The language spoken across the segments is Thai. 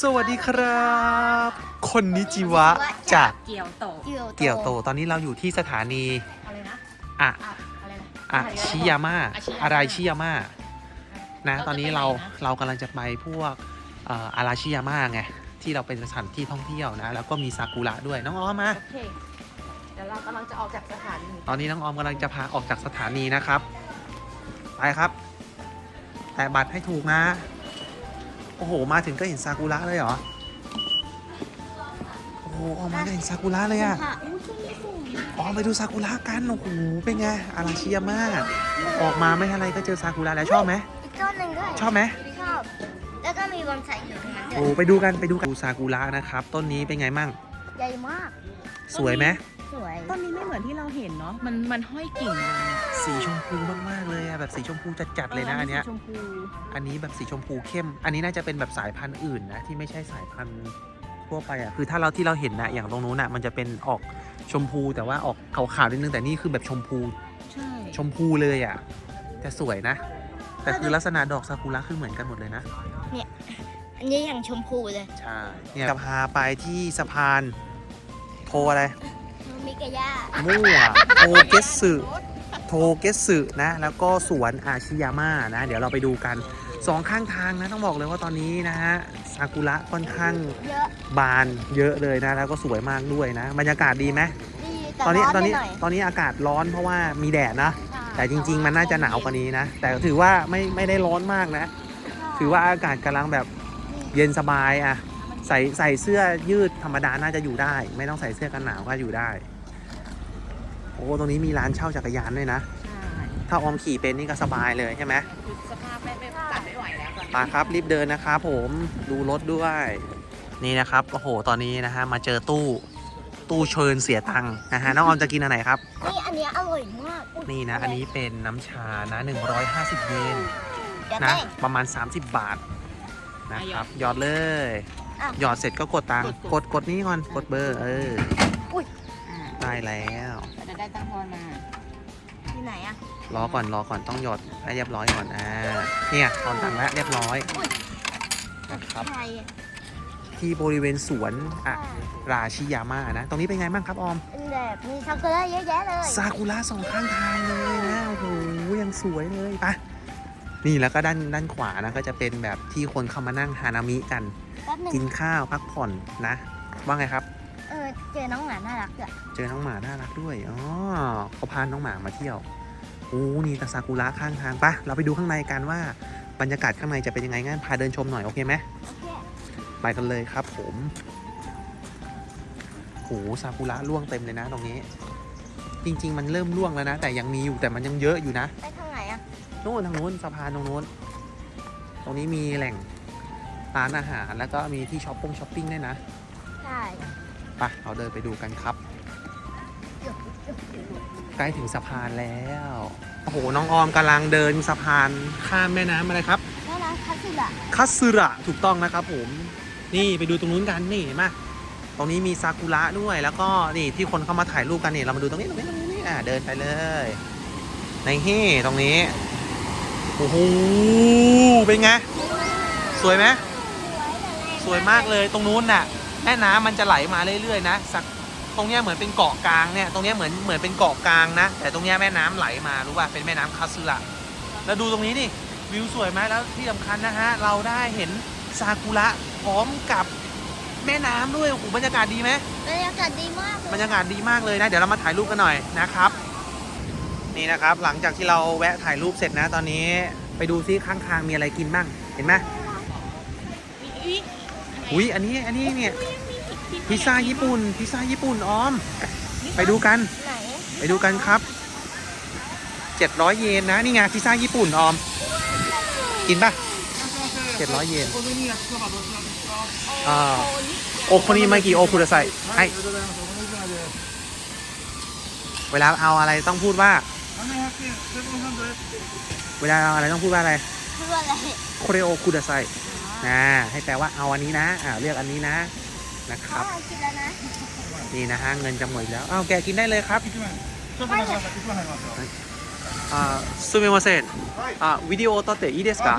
สวัสดีครับ คนนิจิวะจากเกี่ยวโตเกี่ยวเกี่ยวโตตอนนี้เราอยู่ที่สถานีอะไรนะอะอะอะไรนะอะชิยาม่าอาชิยาม่าอะไรชิยาม่านะเราจะตอนนี้ไปไหนเรานะเรากำลังจะไปพวกเอ่ออาราชิยาม่าไงที่เราเป็นสถานที่ท่องเที่ยวนะ แล้วก็มีซากุระด้วยน้องออมมาโอเคเดี๋ยวเรากำลังจะออกจากสถานีตอนนี้น้องออมกำลังจะพาออกจากสถานีนะครับ ไปครับ แต่บัตรให้ถูกนะ โอ้โห มาถึงก็เห็นซากุระเลยเหรอ โอ้โหออกมาก็เห็นซากุระเลยอะค่ะอู้ช่วงนี้สูงออกไปดูซากุระกัน โอ้โห เป็นไง อาราชิยาม่าออกมาไม่ทันไรก็เจอซากุระแล้วชอบไหม อีกต้นหนึ่งด้วยชอบไหม ชอบ แล้วก็มีบอนไซอยู่ตรงนั้นด้โอ้วยไปดูกันไปดูกันดูซากุระนะครับ ต้นนี้เป็นไงมั่ง ใหญ่มาก สวยไหม สวย ต้นนี้ไม่เหมือนที่เราเห็นเนาะ มันมันห้อยกิ่งมาสีชมพูมากๆเลยอะแบบสีชมพูจัดๆเลยนะอันเนี้ยชมพู อันนี้แบบสีชมพูเข้ม อันนี้น่าจะเป็นแบบสายพันธุ์อื่นนะ ที่ไม่ใช่สายพันธุ์ทั่วไปอะ คือถ้าเราที่เราเห็นนะอย่างตรงนู้นอะ มันจะเป็นออกชมพูแต่ว่าออกขาวๆนิดนึงแต่นี่คือแบบชมพูใช่ ชมพูเลยอะแต่สวยนะ แต่คือลักษณะดอกซากุระคือเหมือนกันหมดเลยนะ อันนี้อย่างชมพูเลย ใช่ เนี่ยจะพาไปที่สะพานโทอะไร มิกาย่ามั่วโทเกสึโทเกสึนะ แล้วก็สวนอาชิยาม่านะ เดี๋ยวเราไปดูกันสองข้างทางนะต้องบอกเลยว่าตอนนี้นะฮะซากุระค่อนข้างเยอะบานเยอะเลยนะ แล้วก็สวยมากด้วยนะ บรรยากาศดีไหมดีตอนนี้ร้ตอนนี้ไปหยตอนนี้อากาศร้อนเพราะว่ามีแดดนะใช่แต่จริง ๆ มันน่าจะหนาวกว่านี้นะ แต่ถือว่าไม่ไม่ได้ร้อนมากนะ ถือว่าอากาศกำลังแบบเย็นสบายอะใส่ใส่เสื้อยืดธรรมดาน่าจะอยู่ได้ ไม่ต้องใส่เสื้อกันหนาวก็อยู่ได้ โอ้ตรงนี้มีร้านเช่าจักรยานด้วยนะ ใช่ถ้าออมขี่เป็นนี่ก็สบายเลยใช่ไหมคือสภาพไม่ไม่ตัดไม่ไหวแล้วตอนนี้มาครับรีบเดินนะครับผมดูรถด้วย นี่นะครับโอ้โหตอนนี้นะฮะมาเจอตู้ตู้เชิญเสียตังค์นะฮะน้องออมจะกินอันไหนครับ นี่อันเนี้ยอร่อยมากอุ๊ยนี่นะอันนี้เป็นน้ำชานะ 150 เยนเดี๋ยวนะเต้ประมาณ 30 บาทนะครับ หยอดเลย อะหยอดเสร็จก็กดตังค์กดกดนี่ก่อนกดเบอร์ เอออ่าได้แล้ว รอก่อนรอก่อนต้องหยอดให้เรียบร้อยก่อนอ่าเนี่ยตอนตังค์แล้วเรียบร้อยนะครับไทยอะที่บริเวณสวนอะราชิยาม่านะ ตรงนี้เป็นไงบ้างครับออมเป็นแบบมีช็อกโกแลตเยอะแยะเลย ซากุระสองข้างทางเลยนะ โอ้โห ยังสวยเลยไปะนี่แล้วก็ด้านด้านขวานะ ก็จะเป็นแบบที่คนเข้ามานั่งฮานามิกันแป๊บหนึงกินข้าวพักผ่อนนะ ว่าไงครับ เออ เจอน้องหมาน่ารักอะเจอน้องหมาน่ารักด้วย อ๋อเขาพาน้องหมามาเที่ยวโอ้ นี่แต่ซากุระข้างทางปะเราไปดูข้างในกันว่าบรรยากาศข้างในจะเป็นยังไงงั้นพาเดินชมหน่อย โอเคไหมโอเคไปกันเลยครับผมโหซากุระร่วงเต็มเลยนะตรงนี้ จริง ๆ มันเริ่มร่วงแล้วนะ แต่ยังมีอยู่แต่มันยังเยอะอยู่นะไปทางไหนอะโน่นทางโน้นสะพานตรงโน้น ตรงนี้มีแหล่งร้านอาหารแล้วก็มีที่ช้อปปิ้งช้อปปิ้งด้วยนะ ใช่ไปเราเดินไปดูกันครับ ใกล้ถึงสะพานแล้ว โอ้โห น้องออมกำลังเดินสะพานข้ามแม่น้ำอะไรครับน่ารักคัตสึระคัตสึระถูกต้องนะครับผม นี่ไปดูตรงนู้นกันนี่เห็นไหมตรงนี้มีซากุระด้วยแล้วก็นี่ที่คนเข้ามาถ่ายรูปกันนี่เรามาดูตรงนี้ตรงนี้ตรงนี้นี่อ่าเดินไปเลย ในเฮ่ตรงนี้โอ้โหเป็นไงสวยไหมสวยมากเลยตรงนู้นน่ะแม่น้ำมันจะไหลมาเรื่อยๆนะสัก ตรงเนี้ยเหมือนเป็นเกาะกลางเนี่ยตรงเนี้ยเหมือนเหมือนเป็นเกาะกลางนะ แต่ตรงเนี้ยแม่น้ำไหลมารู้ป่ะเป็นแม่น้ำคาซึระแล้วดูตรงนี้นี่วิวสวยไหมแล้วที่สำคัญนะฮะเราได้เห็นซากุระพร้อมกับแม่น้ำด้วยโอ้โหบรรยากาศดีไหมบรรยากาศดีมากเลบรรยากาศดีมากเลยนะ เดี๋ยวเรามาถ่ายรูปกันหน่อยนะครับ นี่นะครับหลังจากที่เราแวะถ่ายรูปเสร็จนะ ตอนนี้ไปดูซิข้างทางมีอะไรกินบ้างเห็นไหมอุ้ยอันนี้อันนี้เนี่ย พิซซ่าญี่ปุ่น พิซซ่าญี่ปุ่นออม ไปดูกัน ไหนไปดูกันครับ700เยนนะ นี่ไงพิซซ่าญี่ปุ่นออม กินปะ700เยนอ่าโอโคนิมากิโอคุระไซให้เวลาเอาอะไรต้องพูดว่า เวลาเอาอะไรต้องพูดว่าอะไรเพื่ออะไรโคเรโอคุระไซนะให้แปลว่าเอาอันนี้นะอ่าเลือกอันนี้นะ นะครับนี่นะฮะเงินจะหมดแล้วอ้าวแกกินได้เลยครับอ่ซูเมมาเซนวิดีโอต่อเตะอีเดสกะ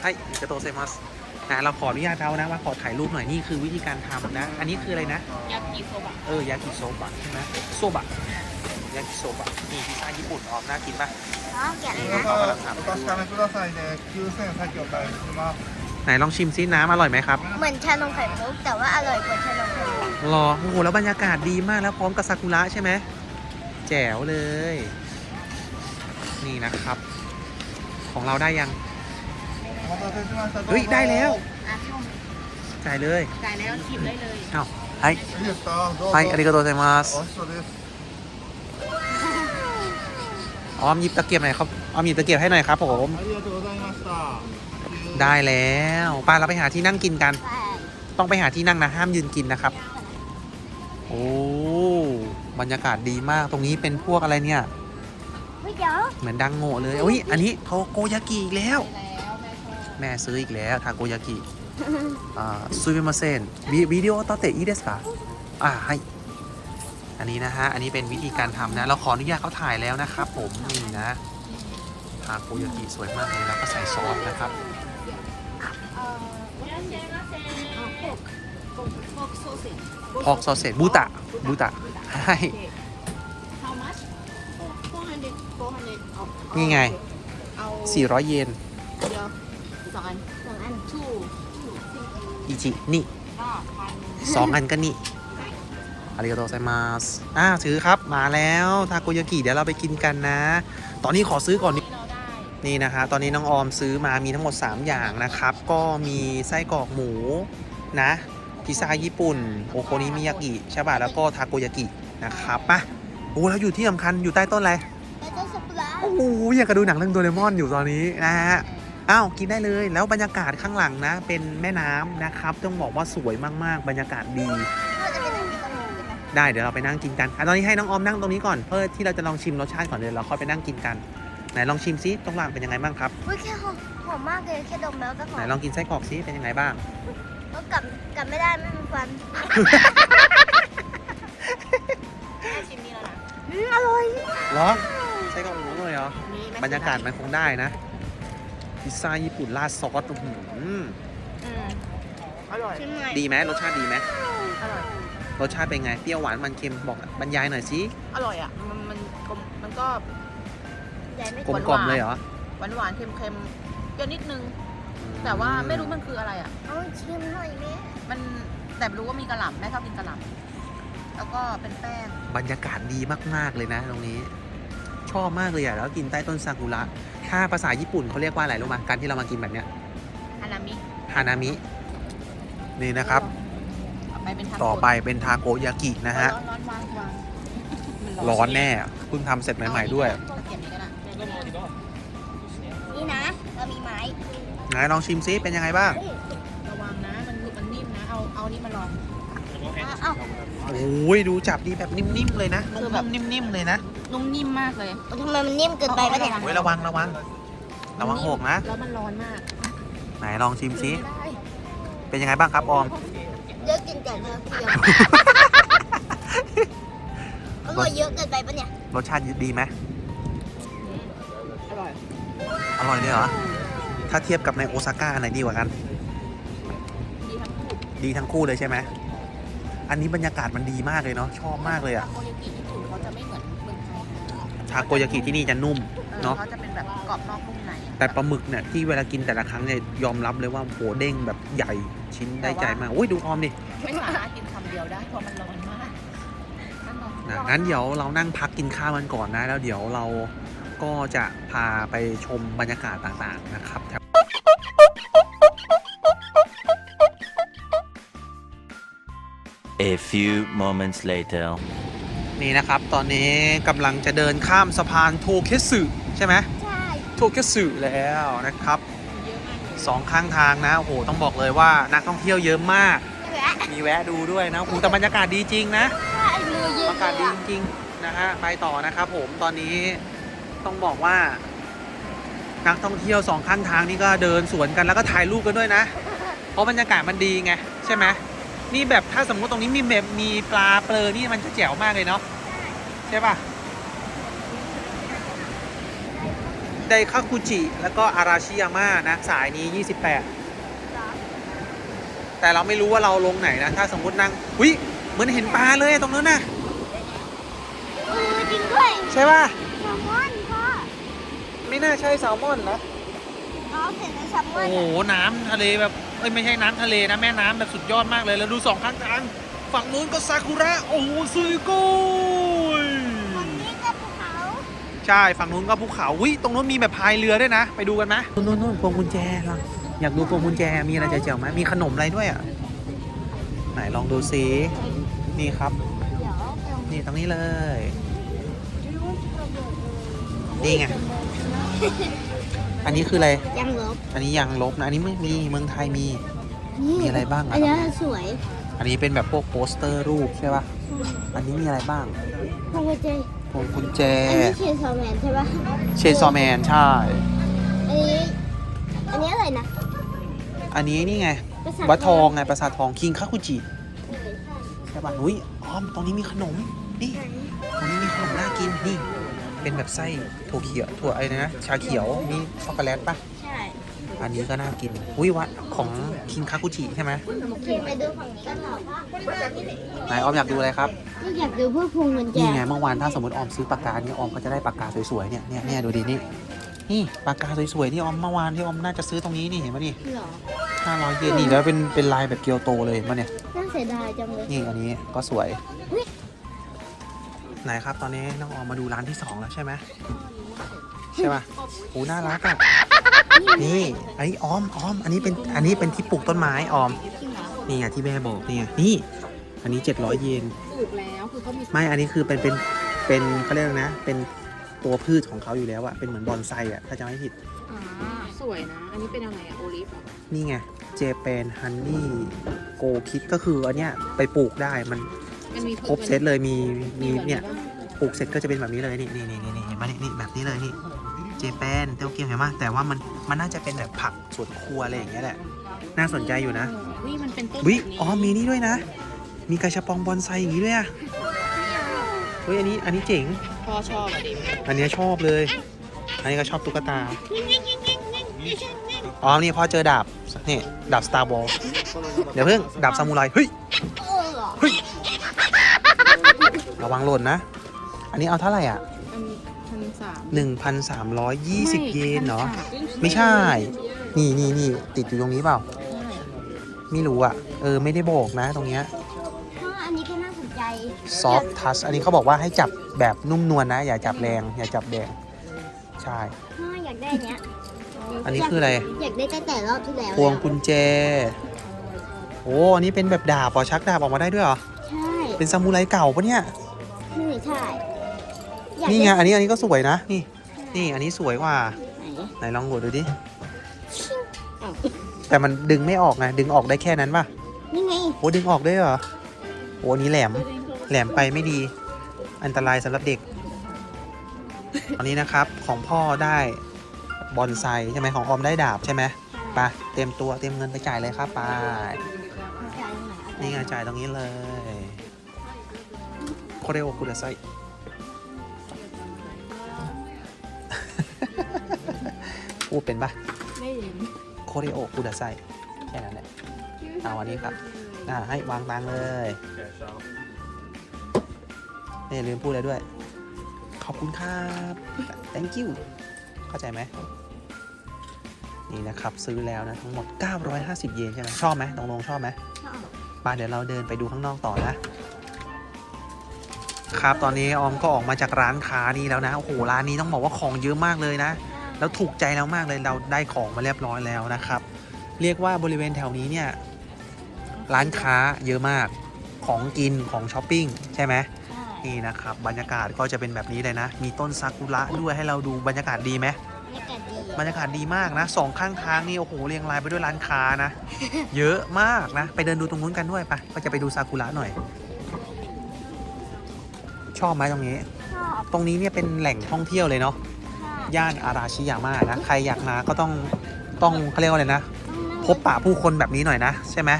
ใช่จะโตเซมัสนะเราขออนุญาตเรานะว่าขอถ่ายรูปหน่อยนี่คือวิธีการทำนะ อันนี้คืออะไรนะยากิโซบะเออยากิโซบะใช่ไหมโซบะยากิโซบะมีพิซซ่าญี่ปุ่นออมน่ากินปะอ๋อแกะเลยนะ ไหนลองชิมซิน้ำอร่อยไหมครับเหมือนชานมไข่มุกแต่ว่าอร่อยกว่าชานมไข่มุกรอโอ้โหแล้วบรรยากาศดีมากแล้วพร้อมกับซากุระใช่ไหมแจ๋วเลย นี่นะครับ ของเราได้ยังเฮ้ยได้แล้วจ่ายเลยจ่ายแล้วชิมได้เลยเอ้าไอ้ไอ้อาริโกโตไซมาสออมหยิบตะเกียบหน่อยครับออมหยิบตะเกียบให้หน่อยครับผม ได้แล้วไป้าเราไปหาที่นั่งกินกันใช่ต้องไปหาที่นั่งนะ ห้ามยืนกินนะครับ โอ้บรรยากาศดีมากตรงนี้เป็นพวกอะไรเนี่ยเฮ้ยเดี๋ยวเหมือนดังโง่เลยอุ้ยอันนี้โทโกยากิอีกแล้วไปแล้วแม่ชอบแม่ซื้ออีกแล้วทาโกยากิอ่าซูมิมาเซนวิวิดีโอต่อเตะอีเดสกะอ่าให้อันนี้นะฮะ อันนี้เป็นวิธีการทำนะ เราขออนุญาตเขาถ่ายแล้วนะครับผมนี่นะทาโกยากิสวยมากเลยแล้วก็ใส่ซอสนะครับ พวกโซเซจพอกซอสเสร็จบูตะบูตะให้ How much 400 400เอานี่ไง เอา400 เยน เดียวสองอันสองอัน two อิจิ นี่ก็พันสองอันก็นี่อาริโกโตไซมาสอ่าถือครับ มาแล้วทาโกยากิเดี๋ยวเราไปกินกันนะ ตอนนี้ขอซื้อก่อนที่เราได้ นี่นะฮะตอนนี้น้องออมซื้อมามีทั้งหมด 3 อย่างนะครับ ก็มีไส้กรอกหมูนะ พิซซ่าญี่ปุ่น โอโคนิมิยากิใช่ป่ะแล้วก็ทาโกยากินะครับป่ะโอ้แล้วอยู่ที่สำคัญอยู่ใต้ต้นอะไรแล้วก็สักุระโอ้โหอยากกระดูหนังเรื่องโดเรมอนอยู่ตอนนี้นะฮะอ้าวกินได้เลยแล้วบรรยากาศข้างหลังนะ เป็นแม่น้ำนะครับ ต้องบอกว่าสวยมากๆ บรรยากาศดีเราจะไปนั่งกินตรงนู้นกันนะได้เดี๋ยวเราไปนั่งกินกันอะตอนนี้ให้น้องออมนั่งตรงนี้ก่อนเพื่อที่เราจะลองชิมรสชาติก่อนเดี๋ยวเราค่อยไปนั่งกินกันไหนลองชิมซิตรงหลังเป็นยังไงบ้างครับอุ้ยแค่หอมหอมมากเลยแค่ดมแล้วก็หอไหนมลองกินไส้กรอกซิเป็นยังไงบ้าง ก็กลับกลับไม่ได้ไม่มีฟันแม่ชิมนี่แล้วนะอืมอร่อยเหรอไส้กรอกหมูเลยเหรอ นี่แม่บรรยากาศมันคงได้นะ พิซซ่าญี่ปุ่นราดซอสอื้อหืออืมอร่อย ชิมหน่อยดีไหมรสชาติดีไหมอร่อย รสชาติเป็นไง เปรี้ยวหวานมันเค็มบอกบรรยายหน่อยสิอร่อยอะ มันมันกลมมันก็ใหญ่ไม่กลกมดกล่อมเลยเหรอ หวานหวานๆเค็มเค็มๆเปรี้ยวนิดนึง แต่ว่าไม่รู้มันคืออะไรอะ เอาชิมหน่อยแม่มันแต่รู้ว่ามีกระหล่ำแม่ชอบกินกระหล่ำแล้วก็เป็นแป้ง บรรยากาศดีมาก ๆ เลยนะตรงนี้ ชอบมากเลยอะ แล้วกินใต้ต้นซากุระ ถ้าภาษาญี่ปุ่นเขาเรียกว่าอะไรรู้ไหมการที่เรามากินแบบเนี้ยฮานามิฮานามิ นี่นะครับ ต่อไปเป็นทาโกต่อไปเป็นทาโกยากินะฮะ ร้อนร้อนๆวางวางมัร้อนแน่เพิ่งทำเสร็จใหม่ ๆ ด้วยตะเกีย ไหนลองชิมซิเป็นยังไงบ้าง ระวังนะ มันมันนิ่มนะ เอา เอานี่มาลอง เอาเอาโอ้ยดูจับดีแบบนิ่มๆเลยนะคือแบบนุ่มๆนิ่มๆเลยนะนุ่มนิ่มมากเลยทำไมมันนิ่มเกินไปปะเนี่ยโอ้ยระวังระวัง ระวังหกนะ แล้วมันร้อนมาก ไหนลองชิมซิไม่ได้เป็นยังไงบ้างครับออมเยอะกินแต่เนื้อเพียวอร่อยเยอะเกินไปปะเนี่ย รสชาติดีไหมอร่อย อร่อยเลยเหรอ ถ้าเทียบกับในโอซาก้าอันไหนดีกว่ากัน ดีทั้งคู่ดีทั้งคู่เลยใช่ไหม อันนี้บรรยากาศมันดีมากเลยเนาะ ชอบมากเลยอะทาโกยากิญี่ปุ่นเขาจะไม่เหมือนเมืองไทยทาโกยากิที่นี่จะนุ่มเออเนอะเขาจะเป็นแบบกรอบนอกนุ่มในแต่ปลาหมึกเนี่ยที่เวลากินแต่ละครั้งเนี่ยยอมรับเลยว่าโหเด้งแบบใหญ่ชิ้นได้ใจมากอุ้ยดูออมดิ ไม่สามารถกินคำเดียวได้เพราะมันร้อนมากนั่นเนอะนะงั้นเดี๋ยวเรานั่งพักกินข้าวมันก่อนนะ แล้วเดี๋ยวเรา ก็จะพาไปชมบรรยากาศต่างๆนะครับ A few moments later. นี่นะครับตอนนี้กำลังจะเดินข้ามสะพานโทเคสึใช่ไหมใช่โทเคสึแล้วนะครับเยอะมากเลยสองข้างทางนะโอ้โหต้องบอกเลยว่านักท่องเที่ยวเยอะมากแวะมีแวะดูด้วยนะโอ้โหแต่บรรยากาศดีจริงนะใช่มือเย็นอากาศดีจริงๆนะฮะไปต่อนะครับผมตอนนี้ ต้องบอกว่า นักท่องเที่ยวสองข้างทางนี่ก็เดินสวนกันแล้วก็ถ่ายรูปกันด้วยนะ เพราะบรรยากาศมันดีไงใช่ไหมนี่แบบถ้าสมมติตรงนี้มีแบบมีปลาเปลือนี่มันจะแจ๋วมากเลยเนาะใช่ปะไดคาคุจิ แล้วก็อาราชิยาม่านะสายนี้ 28 แต่เราไม่รู้ว่าเราลงไหนนะ ถ้าสมมตินั่งวิเหมือนเห็นปลาเลยตรงนั้นน่ะเออจริงด้วยใช่ป่ะแซลมอนพ่อ ไม่น่าใช่แซลมอนนะน้องเห็นในแซลมอโอ้นโหน้ำทะเลแบบเอ้ยไม่ใช่น้ำทะเลนะแม่น้ำแบบสุดยอดมากเลยแล้วดูสองข้างทางฝั่งนู้นก็ซากุระโอ้โหซุยโกยวันนี้ก็ภูเขาใช่ฝั่งนู้นก็ภูเขาวิตรงนู้นมีแบบพายเรือด้วยนะ ไปดูกันไหมนู่นนู่นนู่นพวงกุญแจลองอยากดูพวงกุญแจมีอะไรเจ๋วๆไหมมีขนมอะไรด้วยอะไหนลองดูซินี่ครับ เดี๋ยวเอานี่ตรงนี้เลย นี่ไง อันนี้คืออะไร ยังลบอันนี้ยังลบนะ อันนี้ไม่มีเมืองไทยมีนี่มีอะไรบ้างอะ อันนี้สวยอันนี้เป็นแบบพวกโปสเตอร์รูปใช่ปะอันนี้มีอะไรบ้างพวงกุญแจพวงกุญแจ อันนี้เชนซอแมนใช่ปะเชนซอแมนใช่ อันนี้ อันนี้อะไรนะ อันนี้นี่ไง ประสาท วัดทองไงปราสาททองคิงคาคุจิเออใช่ใช่ปะอุ้ยอ้อมตรงนี้มีขนม นี่ ตรงนี้มีขนมน่ากิน นี่ เป็นแบบไส้ถั่วเขียวถั่วอะไรนะ ชาเขียวมีช็อกโกแลตปะใช่อันนี้ก็น่ากิน อุ้ยวัดของคิงคาคุจิใช่ไหมโอเคไปดูฝั่งนี้กันหรอไหนออมอยากดูอะไรครับก็อยากดูพวกพวงกุญแจนี่ไงเมื่อวานถ้าสมมติออมซื้อปากกานี่ออมก็จะได้ปากกาสวยๆเนี่ยเนี่ยเนี่ยดูดินี่นี่ปากกาสวยๆที่ออมเมื่อวานที่ออมน่าจะซื้อตรงนี้นี่เห็นไหมนี่เหรอห้าร้อยเยนนี่แล้วเป็นเป็นลายแบบเกียวโตเลยเห็นไหมาเนี่ยน่าเสียดายจังเลยนี่อันนี้ก็สวยอุ๊ย ไหนครับ ตอนนี้น้องออมมาดูร้านที่สองแล้วใช่ไหมใช่ป่ะโอ้น่ารักอะนี่ไอ้ออมออม อันนี้เป็นอันนี้เป็นที่ปลูกต้นไม้ออม นี่ไงที่แม่บอกนี่ไงนี่ อันนี้เจ็ดร้อยเยนปลูกแล้วคือเขามีไม่อันนี้คือเป็นเป็นเป็นเขาเรียกอะไรนะ เป็นตัวพืชของเขาอยู่แล้วอะเป็นเหมือนบอนไซอะถ้าจำไม่ผิดอ่าสวยนะ อันนี้เป็นอะไรอะโอลิฟเหรอนี่ไงเจแปนฮันนี่โกคิดก็คืออันเนี้ยไปปลูกได้มัน มันมีครบเซตเลยมีมีแบบเนี่ยบ้างปลูกเสร็จก็จะเป็นแบบนี้เลยนี่นี่นี่นี่นี่เห็นไหมนี่นี่แบบนี้เลยนี่เจแปนเต้าเกียวเห็นไหมแต่ว่ามันมันน่าจะเป็นแบบผักสวนครัวอะไรอย่างเงี้ยแหละน่าสนใจอยู่นะวิมันเป็นต้นวิแบบนี้อ๋อมีนี่ด้วยนะ มีกระชับปองบอนไซอย่างงี้ด้วยอะเฮ้ยอันนี้อันนี้เจ๋งพ่อชอบอะดิอันเนี้ยชอบเลย อันนี้ก็ชอบตุ๊กตาอ๋อนี่พ่อเจอดาบนี่ดาบ Star Wars เดี๋ยวเพิ่งดาบซามูไรเฮ้ย ระวังหล่นนะ อันนี้เอาเท่าไหร่อะอันพันสาม1,320 เยนเนาะไม่ใช่ นี่นี่นี่ติดอยู่ตรงนี้เปล่า ไม่รู้อะ เออ ไม่ได้บอกนะตรงเนี้ยพ่ออันนี้ก็น่าสนใจ soft touch อันนี้เขาบอกว่าให้จับแบบนุ่มนวลนะ อย่าจับแรง อย่าจับแดงใช่พ่ออยากได้อันเนี้ยอันนี้คืออะไร อยากได้ตั้งแต่รอบที่แล้วพวงแล้วกุญแจ โอ้อันนี้เป็นแบบดาบเหรอชักดาบออกมาได้ด้วยเหรอ ใช่ เป็นซามูไรเก่าปะเนี่ย นี่ใช่อยากนี่ไง ด้อันนี้อันนี้ก็สวยนะ นี่ นี่อันนี้สวยกว่า ไหนไหนลองโหลดดูดิแต่มันดึงไม่ออกไง ดึงออกได้แค่นั้นป่ะนี่ไง โอ้ดึงออกได้เหรอโอ้อันนี้แหลม แหลมไปไม่ดี อันตรายสำหรับเด็ก อันนี้นะครับ ของพ่อได้บอนไซใช่ไหมของออมได้ดาบใช่ไหมไปเตรียมตัวเตรียมเงินไปจ่ายเลยครับไปจ่ายตรงไหนเอาไปนี่ไงจ่ายตรงนี้เลย โคเรโอคุดาไซพูดเป็นปะไม่เห็นโคเรโอคุดาไซแค่นั้นแหละ เอาอันนี้ครับ อ่า ให้วางตังค์เลยนี่ลืมพูดเลยด้วย ขอบคุณครับ thank you เข้าใจไหม นี่นะครับ ซื้อแล้วนะ ทั้งหมด 950 เยนใช่ไหมชอบไหมตรงลงชอบไหมชอบมาเดี๋ยวเราเดินไปดูข้างนอกต่อนะ ครับตอนนี้ออมก็ออกมาจากร้านค้านี้แล้วนะโอ้โหร้านนี้ต้องบอกว่าของเยอะมากเลยนะ แล้วถูกใจเรามากเลยเราได้ของมาเรียบร้อยแล้วนะครับ เรียกว่าบริเวณแถวนี้เนี่ยร้านค้าเยอะมากของกินของช้อปปิ้งใช่ไหมใช่นี่นะครับบรรยากาศก็จะเป็นแบบนี้เลยนะ มีต้นซากุระด้วยให้เราดูบรรยากาศดีไหมบรรยากาศดีบรรยากาศดีมากนะสองข้างทางนี่โอ้โหเรียงรายไปด้วยร้านค้านะ เยอะมากนะ ไปเดินดูตรงนู้นกันด้วยปะก็จะไปดูซากุระหน่อย ชอบไหมตรงนี้ ชอบตรงนี้เนี่ยเป็นแหล่งท่องเที่ยวเลยเนาะค่ะย่านอาราชิยาม่านะ ใครอยากมาก็ต้องต้องเขาเรียกว่าอะไรนะต้องนั่งพบปะผู้คนแบบนี้หน่อยนะ ใช่ไหม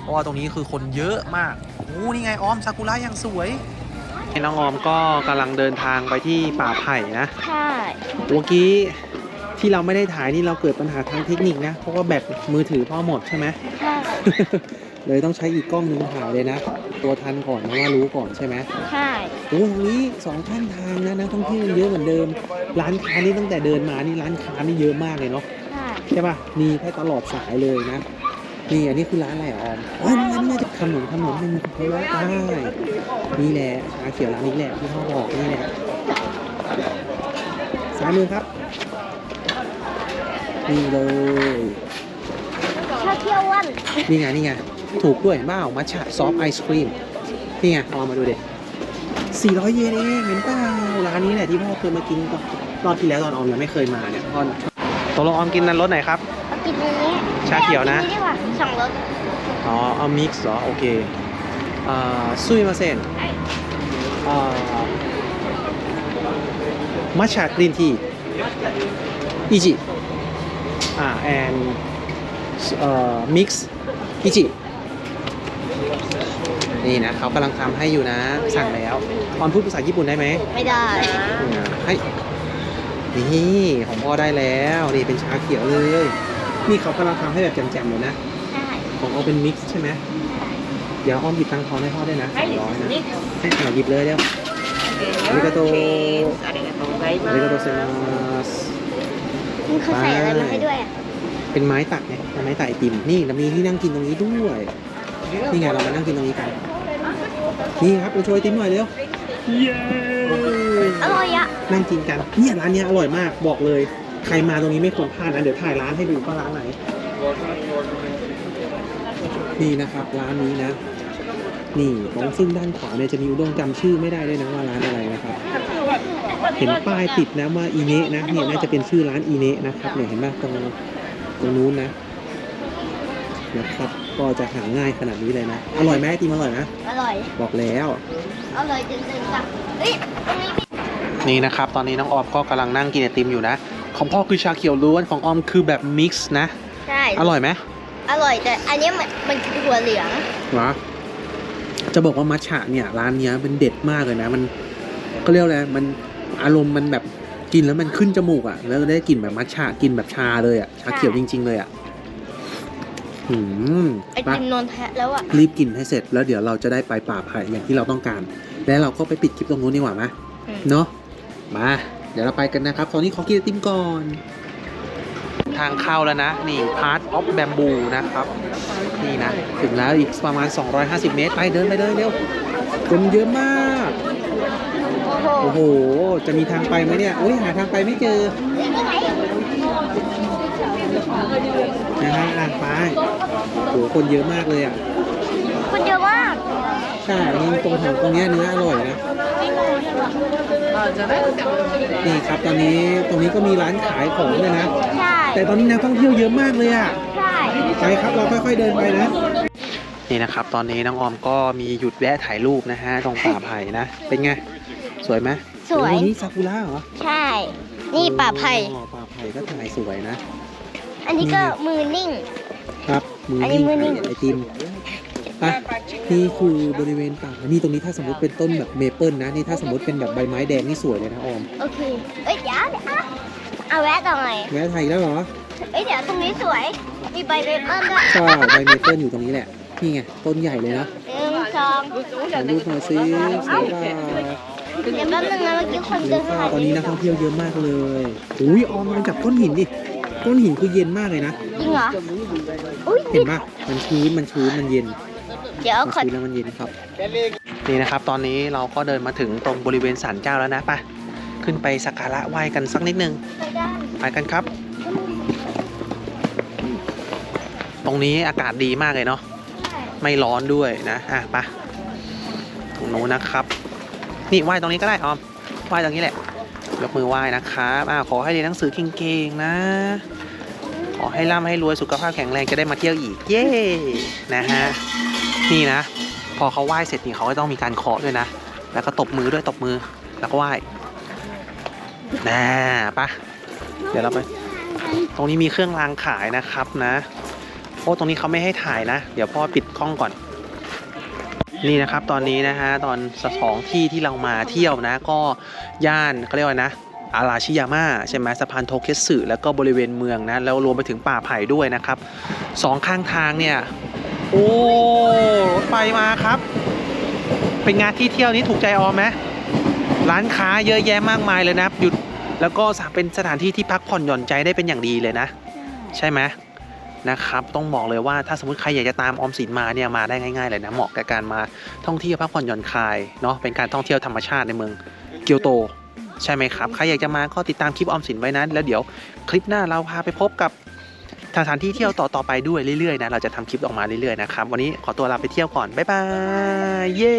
เพราะว่าตรงนี้คือคนเยอะมากโอ้นี่ไงออมซากุระยังสวยน้องออมก็กำลังเดินทางไปที่ป่าไผ่นะ ใช่ เมื่อกี้ทที่เราไม่ได้ถ่ายนี่เราเกิดปัญหาทางเทคนิคนะ เพราะว่าแบตมือถือพ่อหมดใช่ไหมใช่ เลยต้องใช้อีกกล้องหนึงถ่ายเลยนะ ตัวทันก่อนนะว่ารู้ก่อนใช่ไหมใช่โอ้ตรงนี้สองข้างทางนะนักท่องเที่ยวเยอะเหมือนเดิม ร้านค้านี่ตั้งแต่เดินมานี่ร้านค้านี่เยอะมากเลยเนาะใช่ใช่ป่ะมีแค่ตลอดสายเลยนะนี่อันนี้คือร้านอะไรอะออมอ๋อนี่ร้านนี่จะขนมขนมมันเขาว่าได้นี่แหละชาเขียวร้านนี้แหละที่พ่อบอกนี่แหละซ้ายมือครับนี่เลยชอบเที่ยววันนี่ไงนี่ไง ถูกด้วยเห็นเปล่ามัชชะซอฟต์ไอศครีมนี่ไงเอามาดูดิ400 เยนเองเห็นเปล่าร้านนี้แหละที่พ่อเคยมากินก่อนรอบที่แล้วตอนออมยังไม่เคยมาเนี่ยพ่อตกลงออมกินนั้นรสไหนครับเอากินอันนี้ชาเขียวนะอากิดีกว่าสองรสอ๋อเอามิกซ์เหรอโอเคอ่าซุยมาเซนอ่ามัชชากรีนทีอิจิอ่า and เอ่อ mix อิจิ นี่นะเขากำลังทำให้อยู่นะ สั่งแล้วออนพูดภาษาญี่ปุ่นได้ไหมไม่ได้ ให้นี่ของพ่อได้แล้วนี่เป็นชาเขียวเลย นี่เขากำลังทำให้แบบแจ่มๆเลยนะใช่ของเอาเป็นมิกซ์ใช่ไหมเดี๋ยวอ้อมหยิบตังค์ทอนให้พ่อได้นะสองร้อยนะให้ขนาดหยิบเลยเร็วอาริกาโตอาริกาโตเซมาสมันเขาใส่อะไรมาให้ด้วยเป็นไม้ตักไงเป็นไม้ตักไอติมนี่แล้วมีที่นั่งกินตรงนี้ด้วย นี่ไงเรามานั่งกินตรงนี้กัน นี่ครับเราโชว์ไอติมหน่อยเร็ว เย้อร่อยอะนั่งกินกัน เนี่ยร้านเนี้ยอร่อยมากบอกเลย ใครมาตรงนี้ไม่ควรพลาดนะ เดี๋ยวถ่ายร้านให้ดูว่าร้านไหน นี่นะครับร้านนี้นะ นี่ตรงซึ่งด้านขวาเนี่ยจะมีอุด้งจำชื่อไม่ได้ด้วยนะว่าร้านอะไรนะครับ เห็นป้ายติดนะว่าอีเนะนะเนี่ยน่าจะเป็นชื่อร้านอีเนะนะครับเนี่ยเห็นไหมตรงตรงนู้นนะนะครับ ก็จะหาง่ายขนาดนี้เลยนะ อร่อยไหมไอติมอร่อยนะ อร่อย บอกแล้ว อร่อยจนลืมสั่งเอ้ยตรงนี้มีนี่นะครับ ตอนนี้น้องออมก็กำลังนั่งกินไอติมอยู่นะ ของพ่อคือชาเขียวล้วนของออมคือแบบมิกซ์นะ ใช่ อร่อยไหมอร่อยแต่อันนี้มันมันคือถั่วเหลืองเหรอจะบอกว่ามัทฉะเนี่ยร้านเนี้ยเป็นเด็ดมากเลยนะ มันก็เรียกอะไรมันอารมณ์มันแบบกินแล้วมันขึ้นจมูกอะ่ะ แล้วได้กลิ่นแบบมัทฉะกินแบบชาเลยอะ่ะชาเขียวจริง ๆ เลยอะ่ะ หืมไอไปติมนนแทะแล้วอะ รีบกินให้เสร็จแล้วเดี๋ยวเราจะได้ไปป่าไผ่อย่างที่เราต้องการ แล้วเราก็ไปปิดคลิปตรงนู้นดีกว่าไหมอืม เนาะมา เดี๋ยวเราไปกันนะครับ ตอนนี้ขอกินไอติมก่อน ทางเข้าแล้วนะ นี่ Part of Bamboo นะครับ นี่นะ ถึงแล้วอีกประมาณ 250 เมตร ไปเดินไปเลยเร็วคนเยอะมาก โอ้โหโอ้โห จะมีทางไปไหมเนี่ยโอ้ยหาทางไปไม่เจอ นะฮะอะไปโอ้โหคนเยอะมากเลยอะ คนเยอะมาก ใช่อันนี้ตรงแถวตรงเนี้ยเนื้ออร่อยนะนี่ครับตอนนี้ตรงนี้ก็มีร้านขายของเลยนะ ใช่ แต่ตอนนี้นักท่องเที่ยวเยอะมากเลยอะ ใช่ไปครับเราค่อยๆเดินไปนะ นี่นะครับ ตอนนี้น้องออมก็มีหยุดแวะถ่ายรูปนะฮะตรงป่าไผ่นะ เป็นไง สวยไหมสวย โอ้นี่ซากุระเหรอ ใช่ นี่ป่าไผ่ อ๋อป่าไผ่ก็ถ่ายสวยนะ อันนี้ก็มือนิ่ง ครับมืออันนี้นิ่งมือนิ่ง ไอติมไปนี่คือบริเวณป่านี่ตรงนี้ถ้าสมมติเป็นต้นแบบเมเปิลนะนี่ถ้าสมมติเป็นแบบใบไม้แดงนี่สวยเลยนะออมโอเค เอ้ยเดี๋ยวเดี๋ยวอะเอาแวะตรงไหนแวะถ่ายอีกแล้วเหรอเอ้ยเดี๋ยวตรงนี้สวย มีใบเบเปิ้ลด้วยใช่ใบเมเปิลอยู่ตรงนี้แหละนี่ไงต้นใหญ่เลยนะหนึ่งสองถ่ายรูปหน่อยสิสวยเปล่าเดี๋ยวแป๊บนึงนะเมื่อกี้คนเยเดิอะนเปขล่านาดตอนนี้นี้นักท่องเที่ยวเยอะมากเลยอุ้ยออมลองจับก้อนหินดิ ก้อนหินคือเย็นมากเลยนะ จริงเหรอ อุ้ยเห็นปะมันชื้นมันชื้นมันเย็นเดี๋ยวมันขอชื้นแล้วมันเย็นครับ นี่นะครับ ตอนนี้เราก็เดินมาถึงตรงบริเวณศาลเจ้าแล้วนะไปขึ้นไปสักการะไหว้กันสักนิดนึงไปได้ไปกันครับ ตรงนี้อากาศดีมากเลยเนาะไม่ร้อนด้วยนะอะไปะตรงนู้นนะครับ นี่ไหว้ตรงนี้ก็ได้ออมไหว้ตรงนี้แหละยกมือไหว้นะครับอ่าขอให้เรียนหนังสือเก่งๆนะข อให้ร่ำให้รวยสุขภาพแข็งแรงจะได้มาเที่ยวอีก เย้ นะฮะ นี่นะ พอเขาไหว้เสร็จนี่เขาก็ต้องมีการเคาะด้วยนะ แล้วก็ตบมือด้วยตบมือ แล้วก็ไหว้น่าปะเดี๋ยวเราไป ตรงนี้มีเครื่องรางขายนะครับนะโอ้ตรงนี้เขาไม่ให้ถ่ายนะ เดี๋ยวพ่อปิดกล้องก่อน นี่นะครับตอนนี้นะฮะตอนสองที่ที่เรามาเที่ยวนะ ก็ย่านเขาเรียกว่านะ อาราชิยาม่าใช่ไหมสะพานโทเคสึแล้วก็บริเวณเมืองนะแล้วรวมไปถึงป่าไผ่ด้วยนะครับสองข้างทางเนี่ย โอ้รถไฟมาครับ เป็นงานที่เที่ยวนี้ถูกใจออมไหมร้านค้าเยอะแยะมากมายเลยนะหยุดแล้วก็เป็นสถานที่ที่พักผ่อนหย่อนใจได้เป็นอย่างดีเลยนะ ใช่ไหมนะครับต้องบอกเลยว่าถ้าสมมติใครอยากจะตามออมสินมาเนี่ยมาได้ง่ายๆเลยนะเหมาะกับการมาท่องเที่ยวพักผ่อนหย่อนคลายเนาะเป็นการท่องเที่ยวธรรมชาติในเมืองเกียวโต ใช่ไหมครับ ใครอยากจะมาก็ติดตามคลิปออมสินไว้นะแล้วเดี๋ยวคลิปหน้าเราพาไปพบกับสถานที่เที่ยวต่อๆไปด้วยเรื่อยๆนะ เราจะทำคลิปออกมาเรื่อยๆนะครับ วันนี้ขอตัวลาไปเที่ยวก่อน บ๊ายบาย เย้